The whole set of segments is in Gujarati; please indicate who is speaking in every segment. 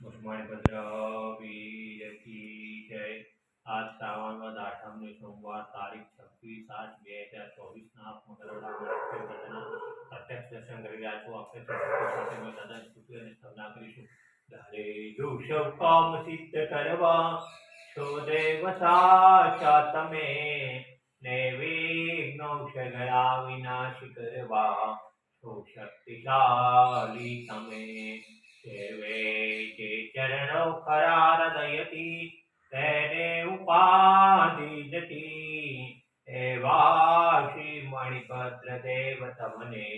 Speaker 1: મુસ્મણભદ્ર વીર કી જય આજ શ્રાવણ વદ આઠમની સોમવાર તારીખ છવ્વીસ આઠ બે હજાર ચોવીસના આપ પ્રત્યક્ષ દર્શન કરી રહ્યા છો આપણે સાથે દાદા સ્તુતિ અને સ્તવના કરીશું ધારે કામ સિદ્ધ કરવા છો દેવ સાચા તમે ને વિઘ્નો સગળા વિનાશ કરવા છો શક્તિશાળી તમે જે ચરણો ખરા હૃદયથી તેને ઉપાધિ જતી એવા શ્રી મણિભદ્ર દેવ તમને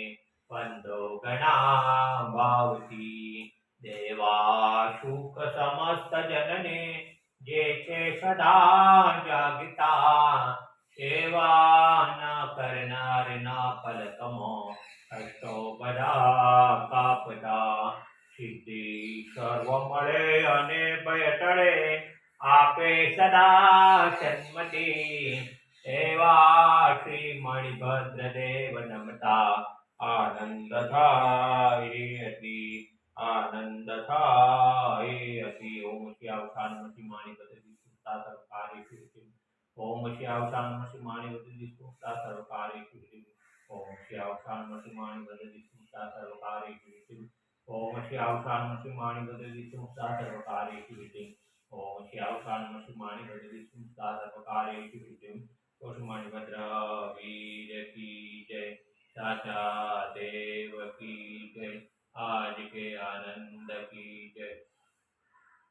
Speaker 1: વંદો ગણા ભાવતી દેવા શુક સમસ્ત જનને જે છે સદા જાગતા સેવા ના કરનાર ના ફલકમો કષ્ટો બધા મળે અને ભય ટળે આપે સદા સન્મતિ એવા શ્રી મણિભદ્ર દેવ નમતા આનંદ થાય હતી આનંદ થાય હતી ઓમ શ્રી અવસાન મસી માણી બદલી સુતા સરકારી કીર્તિ ઓમ શ્રી અવસાન મસી માણી બદલી સુતા સરકારી કીર્તિ ઓમ શ્રી અવસાન મસી માણી બદલી સુતા સરકારી કીર્તિ ओम श्यावसान शिवाणी बदली सर्वकारेषु विधिं ओम श्यावसान शिवाणी बदली सर्वकारेषु विधिं ओषुमाणि भद्रा वीर की जय साचा देव की